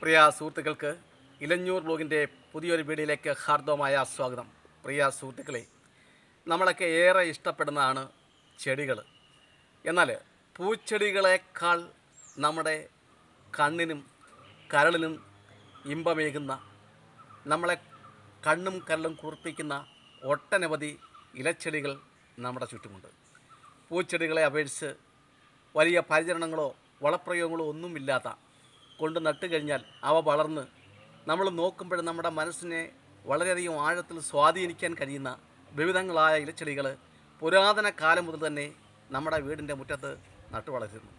പ്രിയ സുഹൃത്തുക്കൾക്ക് ഇലഞ്ഞൂർ ബ്ലോഗിന്റെ പുതിയൊരു വീഡിയോയിലേക്ക് ഹാർദവമായ സ്വാഗതം. പ്രിയ സുഹൃത്തുക്കളെ നമ്മളൊക്കെ ഏറെ ഇഷ്ടപ്പെടുന്നതാണ് ചെടികൾ. എന്നാൽ പൂച്ചെടികളെക്കാൾ നമ്മുടെ കണ്ണിനും കരളിനും ഇമ്പമേകുന്ന നമ്മളെ കണ്ണും കരളും കുറിപ്പിക്കുന്ന ഒട്ടനവധി ഇലച്ചെടികൾ നമ്മുടെ ചുറ്റുമുണ്ട്. പൂച്ചെടികളെ അപേക്ഷിച്ച് വലിയ പരിചരണങ്ങളോ വളപ്രയോഗങ്ങളോ ഒന്നുമില്ലാത്ത കൊണ്ട് നട്ട് കഴിഞ്ഞാൽ അവ വളർന്ന് നമ്മൾ നോക്കുമ്പോൾ നമ്മുടെ മനസ്സിനെ വളരെയധികം ആഴത്തിൽ സ്വാധീനിക്കാൻ കഴിയുന്ന വിവിധങ്ങളായ ഇലച്ചെടികൾ പുരാതന കാലം മുതൽ തന്നെ നമ്മുടെ വീടിന്റെ മുറ്റത്ത് നട്ടു വളരുന്നു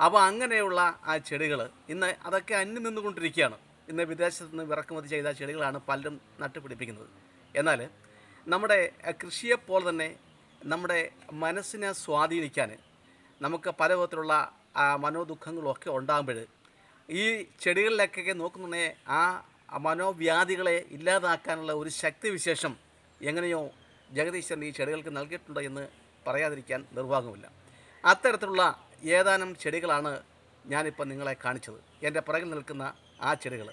അപ്പോൾ അങ്ങനെയുള്ള ആ ചെടികൾ ഇന്ന് അതൊക്കെ അന്യം നിന്നുകൊണ്ടിരിക്കുകയാണ്. ഇന്ന് വിദേശത്ത് നിന്ന് ഇറക്കുമതി ചെയ്ത ചെടികളാണ് പലരും നട്ടുപിടിപ്പിക്കുന്നത് എന്നാൽ നമ്മുടെ കൃഷിയെപ്പോലെ തന്നെ നമ്മുടെ മനസ്സിനെ സ്വാധീനിക്കാൻ നമുക്ക് പല വിധത്തിലുള്ള മനോദുഃഖങ്ങളൊക്കെ ഉണ്ടാകുമ്പോൾ ഈ ചെടികളിലൊക്കെ നോക്കുന്നുണ്ടെങ്കിൽ ആ മനോവ്യാധികളെ ഇല്ലാതാക്കാനുള്ള ഒരു ശക്തിവിശേഷം എങ്ങനെയോ ജഗദീശ്വരൻ ഈ ചെടികൾക്ക് നൽകിയിട്ടുണ്ട് എന്ന് പറയാതിരിക്കാൻ നിർവാഹമില്ല. അത്തരത്തിലുള്ള ഏതാനും ചെടികളാണ് ഞാനിപ്പോൾ നിങ്ങളെ കാണിച്ചത്. എന്റെ പുറകിൽ നിൽക്കുന്ന ആ ചെടികൾ.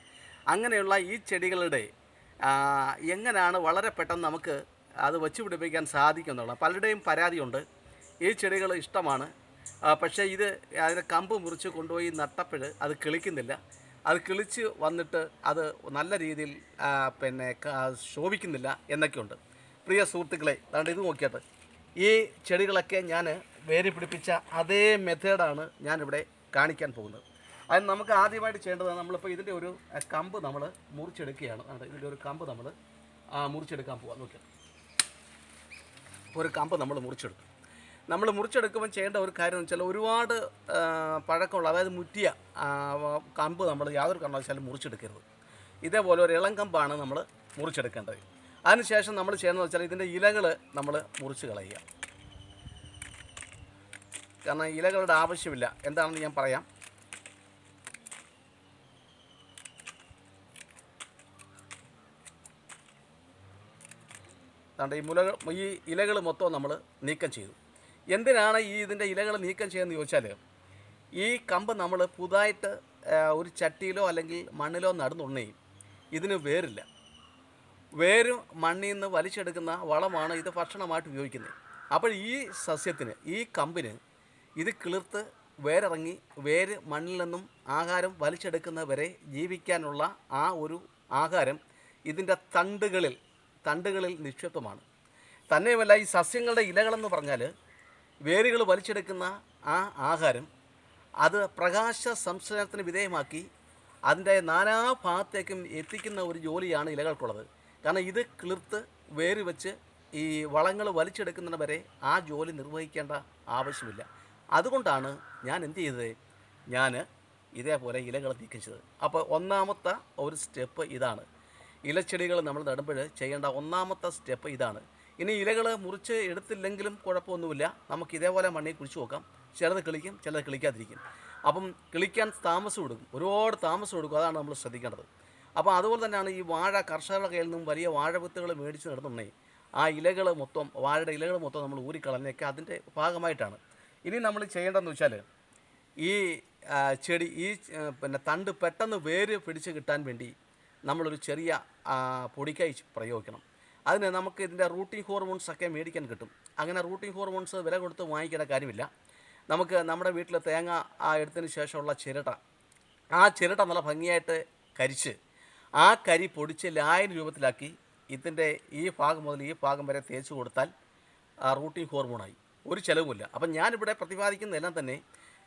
അങ്ങനെയുള്ള ഈ ചെടികളുടെ എങ്ങനെയാണ് വളരെ പെട്ടെന്ന് നമുക്ക് അത് വെച്ചുപിടിപ്പിക്കാൻ സാധിക്കുന്നുള്ള പലരുടെയും പരാതിയുണ്ട്. ഈ ചെടികൾ ഇഷ്ടമാണ്. പക്ഷേ ഇത് അതിന് കമ്പ് മുറിച്ച് കൊണ്ടുപോയി നട്ടപ്പോൾ അത് കിളിക്കുന്നില്ല. അത് കിളിച്ച് വന്നിട്ട് അത് നല്ല രീതിയിൽ പിന്നെ ശോഭിക്കുന്നില്ല എന്നൊക്കെയുണ്ട്. പ്രിയ സുഹൃത്തുക്കളെ അതുകൊണ്ട് ഇത് നോക്കിയിട്ട്. ഈ ചെടികളൊക്കെ ഞാൻ വേര് പിടിപ്പിച്ച അതേ മെത്തേഡാണ് ഞാനിവിടെ കാണിക്കാൻ പോകുന്നത്. അതിന് നമുക്ക് ആദ്യമായിട്ട് ചെയ്യേണ്ടത് നമ്മളിപ്പോൾ ഇതിന്റെ ഒരു കമ്പ് നമ്മൾ മുറിച്ചെടുക്കുകയാണ്. ഇതിന്റെ ഒരു കമ്പ് നമ്മൾ മുറിച്ചെടുക്കാൻ പോവാം. നോക്കിയാൽ ഒരു കമ്പ് നമ്മൾ മുറിച്ചെടുക്കും നമ്മൾ മുറിച്ചെടുക്കുമ്പോൾ ചെയ്യേണ്ട ഒരു കാര്യം എന്ന് വെച്ചാൽ ഒരുപാട് പഴക്കമുള്ള അതായത് മുറ്റിയ കമ്പ് നമ്മൾ യാതൊരു കാരണവശാലും മുറിച്ചെടുക്കരുത്. ഇതേപോലെ ഒരു ഇളം കമ്പാണ് നമ്മൾ മുറിച്ചെടുക്കേണ്ടത്. അതിനുശേഷം നമ്മൾ ചെയ്യുന്നത് വെച്ചാൽ ഇതിന്റെ ഇലകൾ നമ്മൾ മുറിച്ച് കളയുക. കാരണം ഇലകളുടെ ആവശ്യമില്ല. എന്താണെന്ന് ഞാൻ പറയാം. അതുകൊണ്ട് ഈ മുലകൾ ഈ ഇലകൾ മൊത്തം നമ്മൾ നീക്കം ചെയ്തു. എന്തിനാണ് ഈ ഇതിന്റെ ഇലകൾ നീക്കം ചെയ്യുന്നത് ചോദിച്ചാൽ ഈ കമ്പ് നമ്മൾ പുതുതായിട്ട് ഒരു ചട്ടിയിലോ അല്ലെങ്കിൽ മണ്ണിലോ നടുന്നുണ്ടെങ്കിൽ ഇതിന് വേരില്ല. വേരും മണ്ണിൽ നിന്ന് വലിച്ചെടുക്കുന്ന വളമാണ് ഇത് ഭക്ഷണമായിട്ട് ഉപയോഗിക്കുന്നത്. അപ്പോൾ ഈ സസ്യത്തിന് ഈ കമ്പിന് ഇത് കിളിർത്ത് വേരിറങ്ങി വേര് മണ്ണിൽ നിന്നും ആഹാരം വലിച്ചെടുക്കുന്നവരെ ജീവിക്കാനുള്ള ആ ഒരു ആഹാരം ഇതിന്റെ തണ്ടുകളിൽ തണ്ടുകളിൽ നിക്ഷിപ്തമാണ്. തന്നെയുമല്ല ഈ സസ്യങ്ങളുടെ ഇലകളെന്ന് പറഞ്ഞാൽ വേരുകൾ വലിച്ചെടുക്കുന്ന ആ ആഹാരം അത് പ്രകാശ സംശ്ലേഷണത്തിന് വിധേയമാക്കി അതിന്റെ നാനാ ഭാഗത്തേക്കും എത്തിക്കുന്ന ഒരു ജോലിയാണ് ഇലകൾക്കുള്ളത്. കാരണം ഇത് കിളിർത്ത് വേര് വെച്ച് ഈ വളങ്ങൾ വലിച്ചെടുക്കുന്നതിന് വരെ ആ ജോലി നിർവഹിക്കേണ്ട ആവശ്യമില്ല. അതുകൊണ്ടാണ് ഞാൻ എന്ത് ചെയ്തത്? ഞാൻ ഇതേപോലെ ഇലകൾ നീക്കം ചെയ്തത് അപ്പോൾ ഒന്നാമത്തെ ഒരു സ്റ്റെപ്പ് ഇതാണ്. ഇലച്ചെടികൾ നമ്മൾ നടുമ്പോൾ ചെയ്യേണ്ട ഒന്നാമത്തെ സ്റ്റെപ്പ് ഇതാണ്. ഇനി ഇലകൾ മുറിച്ച് എടുത്തില്ലെങ്കിലും കുഴപ്പമൊന്നുമില്ല. നമുക്ക് ഇതേപോലെ മണ്ണിൽ കുഴിച്ച് നോക്കാം. ചിലത് കിളിക്കും ചിലത് കിളിക്കാതിരിക്കും. അപ്പം കിളിക്കാൻ താമസം കൊടുക്കും ഒരുപാട് താമസം കൊടുക്കും അതാണ് നമ്മൾ ശ്രദ്ധിക്കേണ്ടത്. അപ്പം അതുപോലെ തന്നെയാണ് ഈ വാഴ കർഷകരുടെ കയ്യിൽ നിന്നും വലിയ വാഴ വിത്തുകൾ മേടിച്ച് നടന്നുണ്ടെങ്കിൽ ആ ഇലകൾ മൊത്തം വാഴയുടെ ഇലകൾ മൊത്തം നമ്മൾ ഊരിക്കളഞ്ഞൊക്കെ അതിന്റെ ഭാഗമായിട്ടാണ്. ഇനി നമ്മൾ ചെയ്യേണ്ടതെന്ന് വെച്ചാൽ ഈ ചെടി ഈ പിന്നെ തണ്ട് പെട്ടെന്ന് വേര് പിടിച്ച് കിട്ടാൻ വേണ്ടി നമ്മളൊരു ചെറിയ പൊടിക്കായി പ്രയോഗിക്കണം. അതിന് നമുക്ക് ഇതിന്റെ റൂട്ടിംഗ് ഹോർമോൺസ് ഒക്കെ മേടിക്കാൻ കിട്ടും. അങ്ങനെ റൂട്ടിംഗ് ഹോർമോൺസ് വില കൊടുത്ത് വാങ്ങിക്കേണ്ട കാര്യമില്ല. നമുക്ക് നമ്മുടെ വീട്ടിൽ തേങ്ങ ആ എടുത്തതിന് ശേഷമുള്ള ചിരട്ട ആ ചിരട്ട നല്ല ഭംഗിയായിട്ട് കരിച്ച് ആ കരി പൊടിച്ച് ലായന രൂപത്തിലാക്കി ഇതിന്റെ ഈ ഭാഗം മുതൽ ഈ ഭാഗം വരെ തേച്ച് കൊടുത്താൽ ആ റൂട്ടിംഗ് ഹോർമോണായി. ഒരു ചിലവുമില്ല. അപ്പം ഞാനിവിടെ പ്രതിപാദിക്കുന്നതെല്ലാം തന്നെ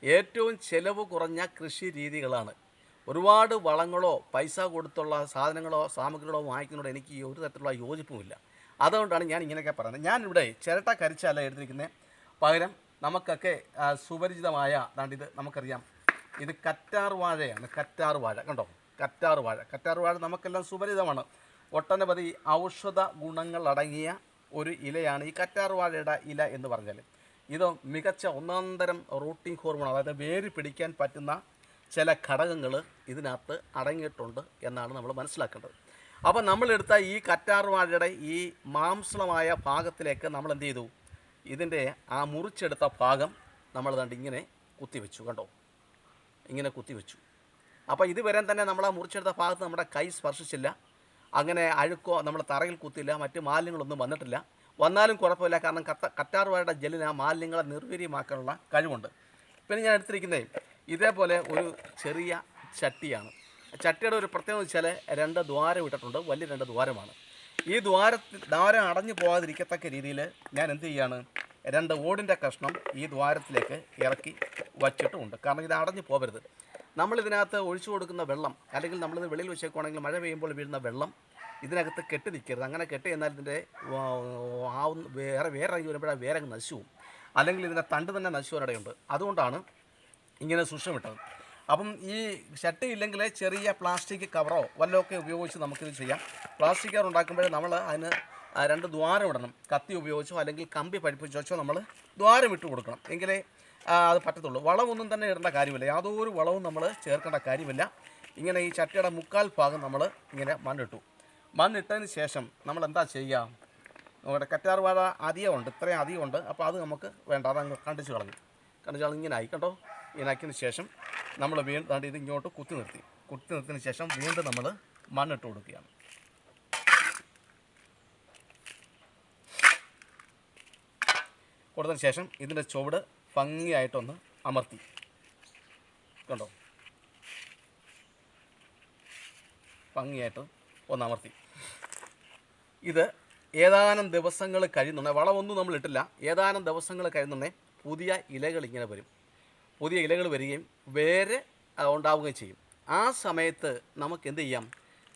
ഏറ്റവും ചിലവ് കുറഞ്ഞ കൃഷി രീതികളാണ്. ഒരുപാട് വളങ്ങളോ പൈസ കൊടുത്തുള്ള സാധനങ്ങളോ സാമഗ്രികളോ വാങ്ങിക്കുന്നതോട് എനിക്ക് ഒരു തരത്തിലുള്ള യോജിപ്പുമില്ല. അതുകൊണ്ടാണ് ഞാൻ ഇങ്ങനെയൊക്കെ പറയുന്നത്. ഞാനിവിടെ ചിരട്ട കരിച്ചല്ല എടുത്തിരിക്കുന്നത് പകരം നമുക്കൊക്കെ സുപരിചിതമായ ഇത് നമുക്കറിയാം. ഇത് കറ്റാർ വാഴയാണ്. കറ്റാർ വാഴ. കണ്ടോ? കറ്റാർ വാഴ. കറ്റാർ വാഴ നമുക്കെല്ലാം സുപരിചിതമാണ്. ഒട്ടനവധി ഔഷധ ഗുണങ്ങൾ അടങ്ങിയ ഒരു ഇലയാണ് ഈ കറ്റാർ വാഴയുടെ ഇല എന്ന് പറഞ്ഞാൽ ഇത് മികച്ച ഒന്നാന്തരം റൂട്ടിംഗ് ഹോർമോൺ അതായത് വേര് പിടിക്കാൻ പറ്റുന്ന ചില ഘടകങ്ങൾ ഇതിനകത്ത് അടങ്ങിയിട്ടുണ്ട് എന്നാണ് നമ്മൾ മനസ്സിലാക്കേണ്ടത്. അപ്പോൾ നമ്മളെടുത്ത ഈ കറ്റാർവാഴയുടെ ഈ മാംസളമായ ഭാഗത്തിലേക്ക് നമ്മൾ എന്ത് ചെയ്തു? ഇതിന്റെ ആ മുറിച്ചെടുത്ത ഭാഗം നമ്മൾ കണ്ട് ഇങ്ങനെ കുത്തിവെച്ചു കണ്ടോ? ഇങ്ങനെ കുത്തിവെച്ചു അപ്പോൾ ഇതുവരെ തന്നെ നമ്മൾ ആ മുറിച്ചെടുത്ത ഭാഗത്ത് നമ്മുടെ കൈ സ്പർശിച്ചില്ല. അങ്ങനെ അഴുക്കോ നമ്മൾ തറയിൽ കുത്തില്ല മറ്റ് മാലിന്യങ്ങളൊന്നും വന്നിട്ടില്ല. വന്നാലും കുഴപ്പമില്ല കാരണം കത്ത കറ്റാർവാഴയുടെ ജെല്ലിന് ആ മാലിന്യങ്ങളെ നിർവീര്യമാക്കാനുള്ള കഴിവുണ്ട്. പിന്നെ ഞാൻ എടുത്തിരിക്കുന്നത് ഇതേപോലെ ഒരു ചെറിയ ചട്ടിയാണ്. ചട്ടിയുടെ ഒരു പ്രത്യേകത വെച്ചാൽ രണ്ട് ദ്വാരം ഇട്ടിട്ടുണ്ട്. വലിയ രണ്ട് ദ്വാരമാണ്. ഈ ദ്വാരത്തിൽ ദ്വാരം അടഞ്ഞു പോകാതിരിക്കത്തക്ക രീതിയിൽ ഞാൻ എന്ത് ചെയ്യാണ് രണ്ട് ഓടിന്റെ കഷ്ണം ഈ ദ്വാരത്തിലേക്ക് ഇറക്കി വച്ചിട്ടുമുണ്ട്. കാരണം ഇത് അടഞ്ഞു പോകരുത്. നമ്മളിതിനകത്ത് ഒഴിച്ചു കൊടുക്കുന്ന വെള്ളം അല്ലെങ്കിൽ നമ്മളിത് വെളിയിൽ വെച്ചേക്കുവാണെങ്കിൽ മഴ പെയ്യുമ്പോൾ വീഴുന്ന വെള്ളം ഇതിനകത്ത് കെട്ടി നിൽക്കരുത്. അങ്ങനെ കെട്ടി എന്നാൽ ഇതിന്റെ ആവുന്ന വേറെ വേറെ ഇറങ്ങി വരുമ്പോഴാണ് വേറെ നശിച്ചു അല്ലെങ്കിൽ ഇതിന്റെ തണ്ട് തന്നെ നശിച്ചു വരാനിടയുണ്ട് അതുകൊണ്ടാണ് ഇങ്ങനെ സൂക്ഷ്മമിട്ടത് അപ്പം ഈ ഷട്ട് ഇല്ലെങ്കിൽ ചെറിയ പ്ലാസ്റ്റിക് കവറോ വല്ലതൊക്കെ ഉപയോഗിച്ച് നമുക്കിത് ചെയ്യാം. പ്ലാസ്റ്റിക് കവർ ഉണ്ടാക്കുമ്പോൾ നമ്മൾ അതിന് രണ്ട് ദ്വാരം ഇടണം. കത്തി ഉപയോഗിച്ചോ അല്ലെങ്കിൽ കമ്പി പഠിപ്പിച്ചോച്ചോ നമ്മൾ ദ്വാരം ഇട്ട് കൊടുക്കണം. എങ്കിലേ അത് പറ്റത്തുള്ളൂ. വളമൊന്നും തന്നെ ഇടേണ്ട കാര്യമില്ല. യാതൊരു വളവും നമ്മൾ ചേർക്കേണ്ട കാര്യമില്ല. ഇങ്ങനെ ഈ ചട്ടിയുടെ മുക്കാൽ ഭാഗം നമ്മൾ ഇങ്ങനെ മണ്ണിട്ടു. മണ്ണിട്ടതിന് ശേഷം നമ്മൾ എന്താ ചെയ്യുക നമ്മുടെ കറ്റാർ വാഴ അധികമുണ്ട്. ഇത്രയും അധികമുണ്ട്. അപ്പോൾ അത് നമുക്ക് വേണ്ട. അതങ്ങ് കണ്ടിച്ച് കളഞ്ഞു. കണ്ടിച്ച് കളഞ്ഞ് ഇങ്ങനെ ആയി. ഇങ്ങനെ ആക്കിയതിന് ശേഷം നമ്മൾ വീണ്ടും ഇത് ഇങ്ങോട്ട് കുത്തി നിർത്തി. കുത്തി നിർത്തിയതിന് ശേഷം വീണ്ടും നമ്മൾ മണ്ണിട്ട് കൊടുക്കുകയാണ്. കൊടുത്തതിന് ശേഷം ഇതിന്റെ ചുവട് ഭംഗിയായിട്ടൊന്ന് അമർത്തി. കണ്ടോ? ഭംഗിയായിട്ട് ഒന്ന് അമർത്തി. ഇത് ഏതാനും ദിവസങ്ങൾ കഴിയുന്നുണ്ടെ വളമൊന്നും നമ്മൾ ഇട്ടില്ല. ഏതാനും ദിവസങ്ങൾ കഴിയുന്നുണ്ടെ പുതിയ ഇലകൾ ഇങ്ങനെ വരും. പുതിയ ഇലകൾ വരികയും വേര് ആ, ഉണ്ടാവുകയും ചെയ്യും. ആ സമയത്ത് നമുക്ക് എന്ത് ചെയ്യാം?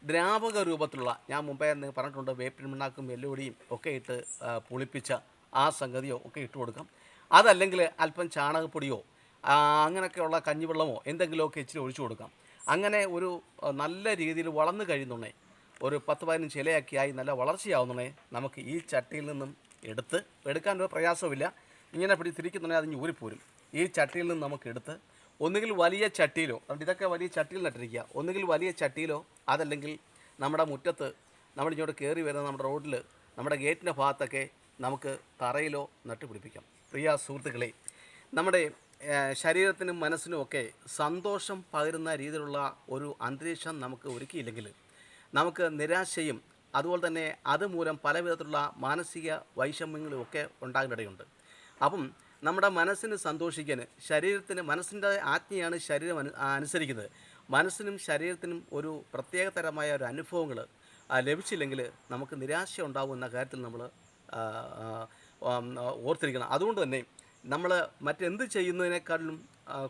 ദ്രാവക രൂപത്തിലുള്ള ഞാൻ മുമ്പേ പറഞ്ഞിട്ടുണ്ട് വേപ്പിൻ മണ്ണാക്കും വെല്ലുവിളിയും ഒക്കെ ഇട്ട് പുളിപ്പിച്ച ആ സംഗതിയോ ഒക്കെ ഇട്ട് കൊടുക്കാം. അതല്ലെങ്കിൽ അല്പം ചാണകപ്പൊടിയോ അങ്ങനെയൊക്കെയുള്ള കഞ്ഞിവെള്ളമോ എന്തെങ്കിലുമൊക്കെ ഇച്ചിരി ഒഴിച്ചു കൊടുക്കാം. അങ്ങനെ ഒരു നല്ല രീതിയിൽ വളർന്നു കഴിയുന്നുണ്ടേ ഒരു പത്ത് പതിനഞ്ച് ഇലയാക്കിയായി നല്ല വളർച്ചയാവുന്നുണ്ടേ നമുക്ക് ഈ ചട്ടിയിൽ നിന്നും എടുത്ത് എടുക്കാൻ ഒരു പ്രയാസമില്ല ഇങ്ങനെ പിടി തിരിക്കുന്നുണ്ടെങ്കിൽ അതിന് ഊരിപ്പോരും. ഈ ചട്ടിയിൽ നിന്ന് നമുക്ക് എടുത്ത് ഒന്നുകിൽ വലിയ ചട്ടിയിലോ ഇതൊക്കെ വലിയ ചട്ടിയിൽ നട്ടിരിക്കുക. ഒന്നുകിൽ വലിയ ചട്ടിയിലോ അതല്ലെങ്കിൽ നമ്മുടെ മുറ്റത്ത് നമ്മൾ ഇങ്ങോട്ട് കയറി വരുന്ന നമ്മുടെ റോഡിൽ നമ്മുടെ ഗേറ്റിന്റെ ഭാഗത്തൊക്കെ നമുക്ക് തറയിലോ നട്ടുപിടിപ്പിക്കാം പ്രിയ സുഹൃത്തുക്കളെ നമ്മുടെ ശരീരത്തിനും മനസ്സിനും ഒക്കെ സന്തോഷം പകരുന്ന രീതിയിലുള്ള ഒരു അന്തരീക്ഷം നമുക്ക് ഒരുക്കിയില്ലെങ്കിൽ നമുക്ക് നിരാശയും അതുപോലെ തന്നെ അതുമൂലം പല വിധത്തിലുള്ള മാനസിക വൈഷമ്യങ്ങളും ഒക്കെ ഉണ്ടാകുന്നിടയുണ്ട് അപ്പം നമ്മുടെ മനസ്സിന് സന്തോഷിക്കാൻ ശരീരത്തിന് മനസ്സിന്റെ ആജ്ഞയാണ് ശരീരം അനു അനുസരിക്കുന്നത്. മനസ്സിനും ശരീരത്തിനും ഒരു പ്രത്യേകതരമായ ഒരു അനുഭവങ്ങൾ ലഭിച്ചില്ലെങ്കിൽ നമുക്ക് നിരാശ ഉണ്ടാവും എന്ന കാര്യത്തിൽ നമ്മൾ ഓർത്തിരിക്കണം. അതുകൊണ്ട് തന്നെ നമ്മൾ മറ്റെന്ത് ചെയ്യുന്നതിനേക്കാളും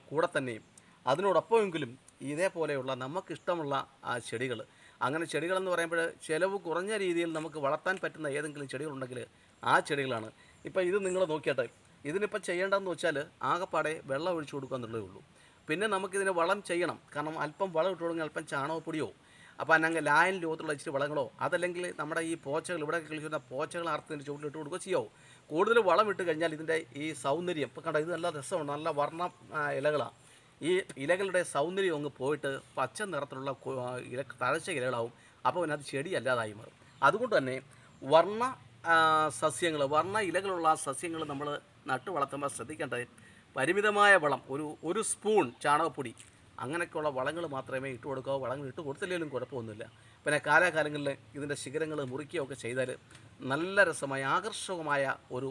കൂടെ തന്നെയും അതിനോടൊപ്പമെങ്കിലും ഇതേപോലെയുള്ള നമുക്കിഷ്ടമുള്ള ആ ചെടികൾ. അങ്ങനെ ചെടികളെന്ന് പറയുമ്പോൾ ചിലവ് കുറഞ്ഞ രീതിയിൽ നമുക്ക് വളർത്താൻ പറ്റുന്ന ഏതെങ്കിലും ചെടികളുണ്ടെങ്കിൽ ആ ചെടികളാണ്. ഇപ്പോൾ ഇത് നിങ്ങൾ നോക്കിയാട്ടെ ഇതിനിപ്പോൾ ചെയ്യേണ്ടതെന്ന് വെച്ചാൽ ആകെപ്പാടെ വെള്ളം ഒഴിച്ചു കൊടുക്കുക എന്നുള്ളതേ ഉള്ളൂ. പിന്നെ നമുക്കിതിന് വളം ചെയ്യണം. കാരണം അല്പം വളം ഇട്ട് കൊടുക്കുക അല്പം ചാണകപ്പൊടിയോ അപ്പോൾ അല്ലെങ്കിൽ ലായൻ രൂപത്തിലുള്ള ഇച്ചിരി വളങ്ങളോ അതല്ലെങ്കിൽ നമ്മുടെ ഈ പോച്ചകൾ ഇവിടെ കളിക്കുന്ന പോച്ചകൾ അർത്ഥത്തിന്റെ ചുവട്ടിൽ ഇട്ട് കൊടുക്കുകയോ ചെയ്യോ കൂടുതൽ വളം ഇട്ട് കഴിഞ്ഞാൽ ഇതിന്റെ ഈ സൗന്ദര്യം ഇപ്പോൾ കണ്ടോ ഇത് നല്ല രസമാണ് നല്ല വർണ ഇലകളാണ്. ഈ ഇലകളുടെ സൗന്ദര്യം അങ്ങ് പോയിട്ട് പച്ച നിറത്തിലുള്ള ഇല തഴച്ച ഇലകളാവും. അപ്പോൾ പിന്നെ അത് ചെടി അല്ലാതായി മാറും. അതുകൊണ്ട് തന്നെ വർണ സസ്യങ്ങൾ വർണ ഇലകളുള്ള സസ്യങ്ങൾ നമ്മൾ നട്ടു വളർത്തുമ്പോൾ ശ്രദ്ധിക്കേണ്ടത് പരിമിതമായ വളം ഒരു ഒരു സ്പൂൺ ചാണകപ്പൊടി അങ്ങനെയൊക്കെയുള്ള വളങ്ങൾ മാത്രമേ ഇട്ട് കൊടുക്കാവൂ വളങ്ങൾ ഇട്ട് കൊടുത്തില്ലെങ്കിലും കുഴപ്പമൊന്നുമില്ല. പിന്നെ കാലാകാലങ്ങളിൽ ഇതിന്റെ ശിഖരങ്ങൾ മുറിക്കുകയൊക്കെ ചെയ്താൽ നല്ല രസമായ ആകർഷകമായ ഒരു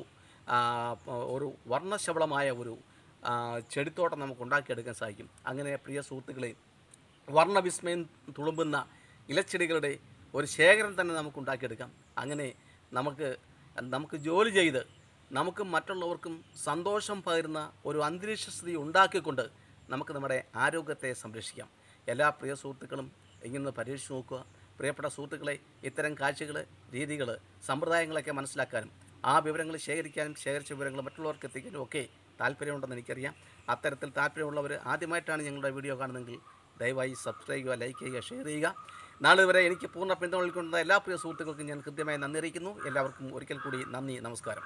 ഒരു വർണശബളമായ ഒരു ചെടിത്തോട്ടം നമുക്ക് ഉണ്ടാക്കിയെടുക്കാൻ സാധിക്കും. അങ്ങനെ പ്രിയ സുഹൃത്തുക്കളെ വർണവിസ്മയം തുളുമ്പുന്ന ഇലച്ചെടികളുടെ ഒരു ശേഖരം തന്നെ നമുക്ക് ഉണ്ടാക്കിയെടുക്കാം. അങ്ങനെ നമുക്ക് നമുക്ക് ജോലി ചെയ്ത് നമുക്ക് മറ്റുള്ളവർക്കും സന്തോഷം പകരുന്ന ഒരു അന്തരീക്ഷ അന്തരീക്ഷസ്ഥിതി ഉണ്ടാക്കിക്കൊണ്ട് നമുക്ക് നമ്മുടെ ആരോഗ്യത്തെ സംരക്ഷിക്കാം. എല്ലാ പ്രിയ സുഹൃത്തുക്കളും ഇങ്ങനെ പരീക്ഷിച്ച് നോക്കുക. പ്രിയപ്പെട്ട സുഹൃത്തുക്കളെ ഇത്തരം കാഴ്ചകൾ രീതികൾ സമ്പ്രദായങ്ങളൊക്കെ മനസ്സിലാക്കാനും ആ വിവരങ്ങൾ ശേഖരിക്കാനും ശേഖരിച്ച വിവരങ്ങൾ മറ്റുള്ളവർക്ക് എത്തിക്കാനും ഒക്കെ താല്പര്യമുണ്ടെന്ന് എനിക്കറിയാം. അത്തരത്തിൽ താല്പര്യമുള്ളവർ ആദ്യമായിട്ടാണ് ഞങ്ങളുടെ വീഡിയോ കാണുന്നതെങ്കിൽ ദയവായി സബ്സ്ക്രൈബ് ചെയ്യുക ലൈക്ക് ചെയ്യുക ഷെയർ ചെയ്യുക. നാളെ വരെ എനിക്ക് പൂർണ പിന്തുണ നൽകുന്ന എല്ലാ പ്രിയ സുഹൃത്തുക്കൾക്കും ഞാൻ കൃത്യമായി നന്ദി അറിയിക്കുന്നു. എല്ലാവർക്കും ഒരിക്കൽ കൂടി നന്ദി നമസ്കാരം.